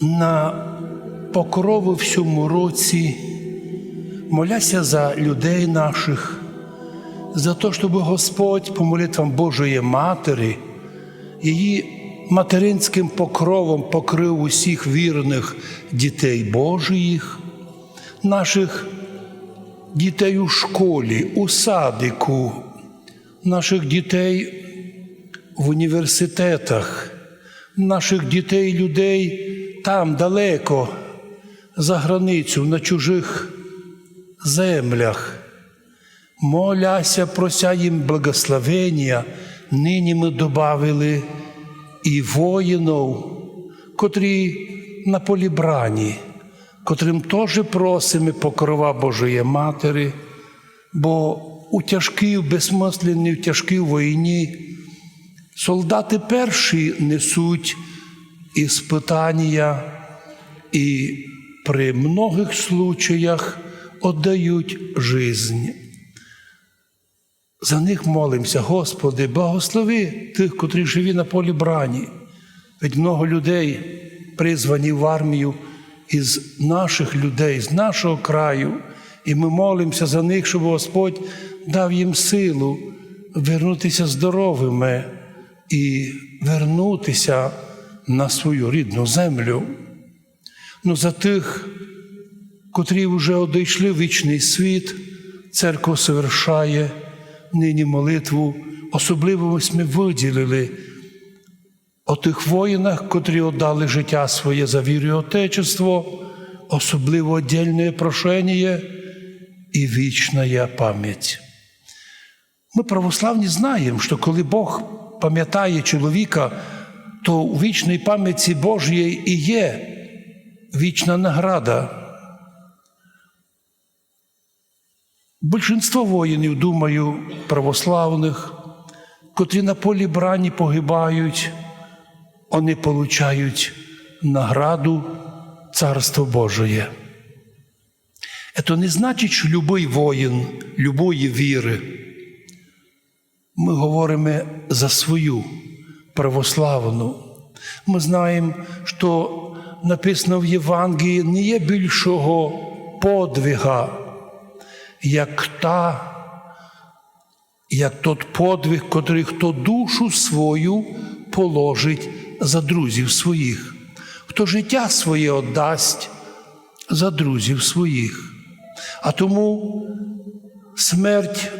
на покрову всьому році, моляся за людей наших, за те, щоб Господь по молитвам Божої Матері, її материнським покровом покрив усіх вірних дітей Божиїх, наших дітей у школі, у садику, наших дітей в університетах, наших дітей, людей там далеко, за границю, на чужих землях. Моляся, прося їм благословення, нині ми добавили і воїнів, котрі на полі брані, котрим теж просимо покрова Божої Матері, бо у тяжкій, безсмисленній, в тяжкій війні солдати перші несуть іспитання і при многих случаях віддають жизнь. За них молимося, Господи, благослови тих, котрі живі на полі брані. Ведь много людей призвані в армію із наших людей, з нашого краю, і ми молимося за них, щоб Господь дав їм силу вернутися здоровими і вернутися на свою рідну землю. Ну за тих, котрі вже одійшли вічний світ, церква совершає нині молитву, особливо ми виділили о тих воїнах, котрі віддали життя своє за віру і Отечество, особливо отдельне прошення і вічна пам'ять. Ми православні знаємо, що коли Бог пам'ятає чоловіка, то у вічній пам'яті Божій і є вічна награда. Більшинство воїнів, думаю, православних, котрі на полі брані погибають, вони получають награду Царство Божие. Це не значить, що любий воїн, любої віри. Ми говоримо за свою православну. Ми знаємо, що написано в Євангелії не є більшого подвига, як та, як тот подвиг, котрий хто душу свою положить за друзів своїх, хто життя своє віддасть за друзів своїх. А тому смерть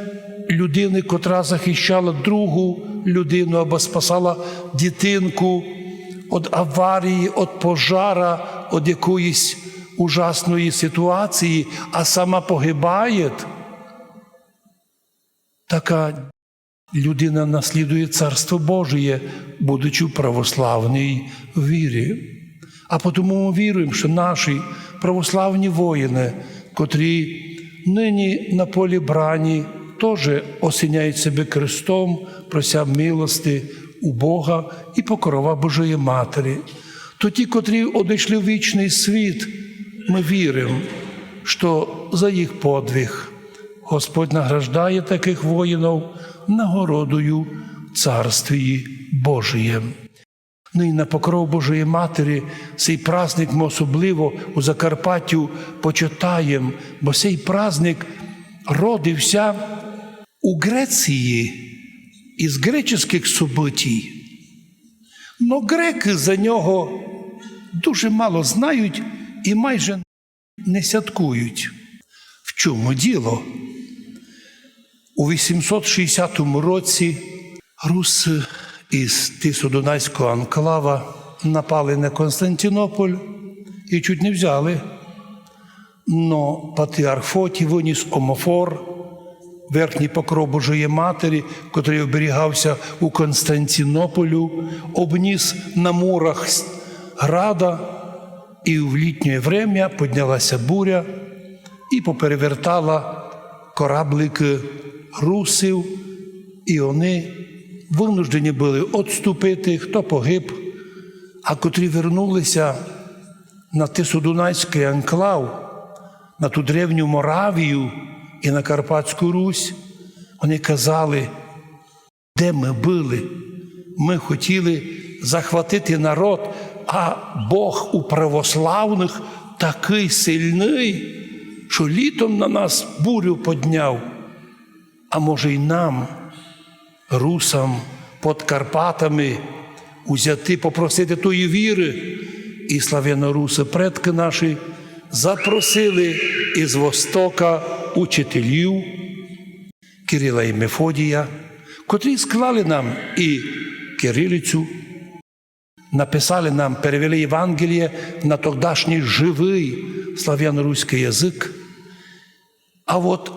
людини, котра захищала другу людину або спасала дитинку від аварії, від пожара, від якоїсь ужасної ситуації, а сама погибає, така людина наслідує Царство Божє, будучи в православній вірі. А тому ми віруємо, що наші православні воїни, котрі нині на полі брані, теж осіняють себе крестом, прося милости у Бога і покрова Божої Матері. То ті, котрі одійшли в вічний світ, ми віримо, що за їх подвиг Господь награждає таких воїнів нагородою в Царстві Божієм. Ну і на покров Божої Матері цей праздник ми особливо у Закарпаттю почитаємо, бо цей праздник родився у Греції із греческих событій. Но греки за нього дуже мало знають і майже не святкують. В чому діло? У 860 році руси із Тисодунайського анклава напали на Константинополь і чуть не взяли. Но патріарх Фотій виніс омофор, верхній покров Божої Матері, котрий оберігався у Константинополю, обніс на мурах града, і в літнє врем'я піднялася буря і поперевертала кораблики русів, і вони винуждені були відступити, хто погиб, а котрі вернулися на Тисодунайський анклав, на ту древню Моравію і на Карпатську Русь, вони казали, де ми були. Ми хотіли захватити народ, а Бог у православних такий сильний, що літом на нас бурю подняв. А може й нам, русам, під Карпатами, узяти, попросити тої віри. І славяноруси, предки наші, запросили із Востока учителів Кирила і Мефодія, котрі склали нам і кирилицю, написали нам, перевели Євангеліє на тогдашній живий слав'яно-руський язик. А от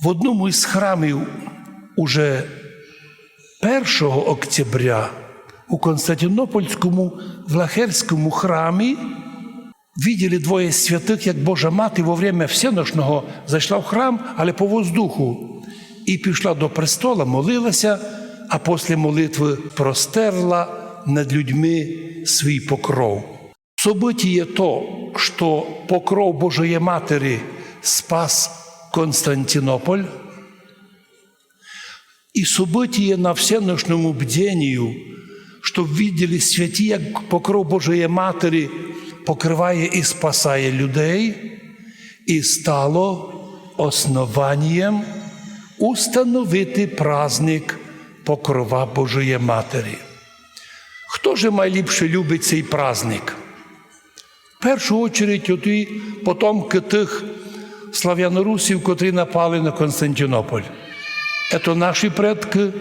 в одному із храмів уже 1 октября у Константинопольському Влахерському храмі виділи двоє святих, як Божа мати во время всеношного зайшла в храм, але по воздуху, і пішла до престола, молилася, а після молитви простерла над людьми свій покров. Событие то, что покров Божией Матери спас Константинополь, і событие на всеношному бдению, щоб виділи святі, як покров Божої Матері покриває і спасає людей, і стало основанням установити праздник покрова Божої Матері. Хто же найліпше любить цей праздник? В першу очередь оті потомки тих слав'янорусів, котрі напали на Константинополь. Це наші предки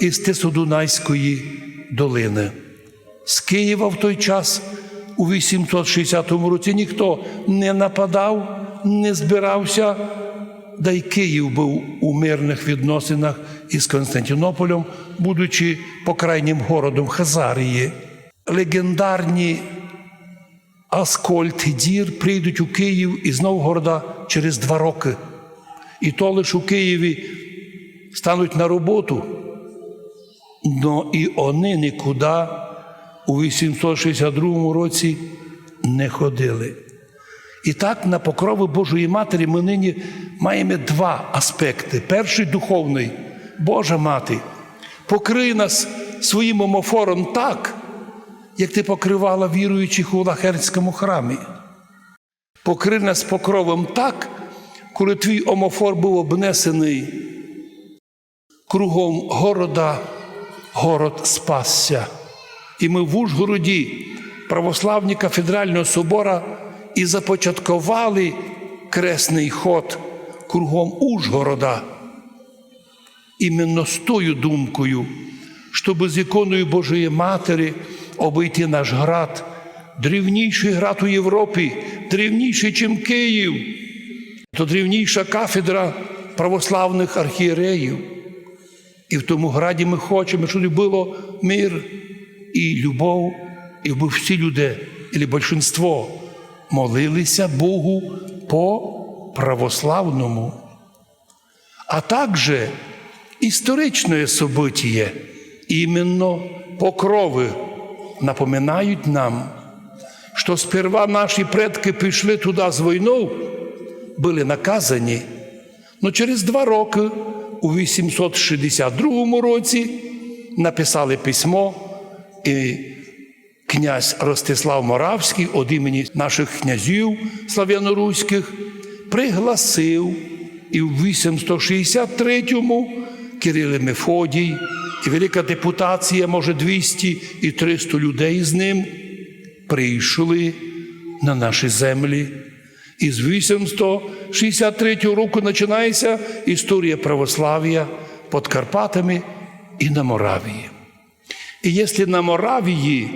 із Тисодунайської долини. З Києва в той час, у 860 році, ніхто не нападав, не збирався, да й Київ був у мирних відносинах із Константинополем, будучи покрайнім городом Хазарії. Легендарні Аскольд і Дір прийдуть у Київ із Новгорода через два роки. І то лише у Києві стануть на роботу, но і вони нікуди у 862 році не ходили. І так, на покрови Божої Матері ми нині маємо два аспекти. Перший духовний Божа Мати, покрий нас своїм омофором так, як ти покривала віруючих у Лахерському храмі. Покрий нас покровом так, коли твій омофор був обнесений кругом города, город спасся. І ми в Ужгороді православні кафедрального собора і започаткували кресний ход кругом Ужгорода. Іменно з тою думкою, щоб з іконою Божої Матері обійти наш град, древніший град у Європі, древніший, чим Київ, то древніша кафедра православних архієреїв. І в тому граді ми хочемо, щоб було мир і любов, і щоб всі люди, або більшинство, молилися Богу по православному. А також історичне событие, іменно покрови напоминають нам, що сперва наші предки пішли туди з війною, були наказані, але через два роки, у 862 році, написали письмо, і князь Ростислав Моравський від імені наших князів слав'яноруських пригласив і в 863-му Кирил і Мефодій, і велика депутація, може 200 і 300 людей з ним прийшли на наші землі. І з 863 року починається історія православ'я під Карпатами і на Моравії. І якщо на Моравії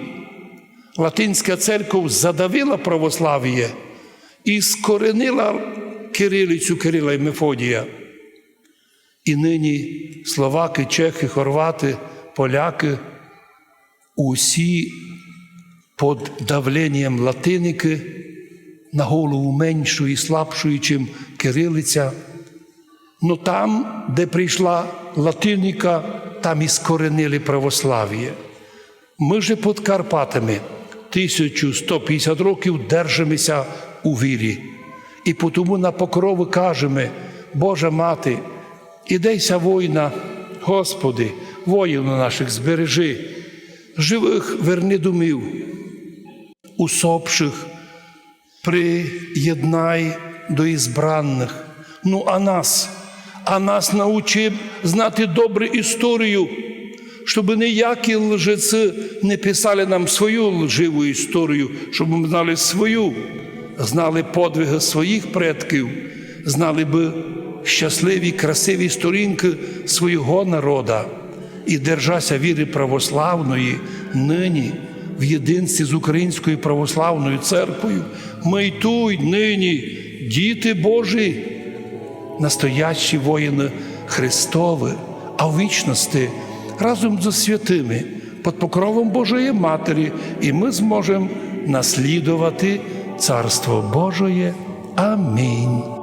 Латинська церква задавила православ'я і скоренила кирилицю Кирила і Мефодія, і нині словаки, чехи, хорвати, поляки усі під давленням латиники на голову меншою і слабшою, чим кирилиця. Ну там, де прийшла латиніка, там і скоренили православ'я. Ми же під Карпатами 1150 років держимося у вірі. І тому на покрови кажемо, Божа мати, ідейся воїна, Господи, воїнів наших збережи, живих верни домів, усопших, приєднай до ізбранних. Ну, а нас, а нас научи знати добру історію, щоб ніякі лжеці не писали нам свою лживу історію, щоб ми знали свою, знали подвиги своїх предків, знали би щасливі, красиві сторінки свого народа і держася віри православної нині в єдинстві з Українською православною церквою. Ми й тут нині, діти Божі, настоящі воїни Христові, а в вічності разом зі святими під покровом Божої Матері, і ми зможемо наслідувати Царство Божоє. Амінь.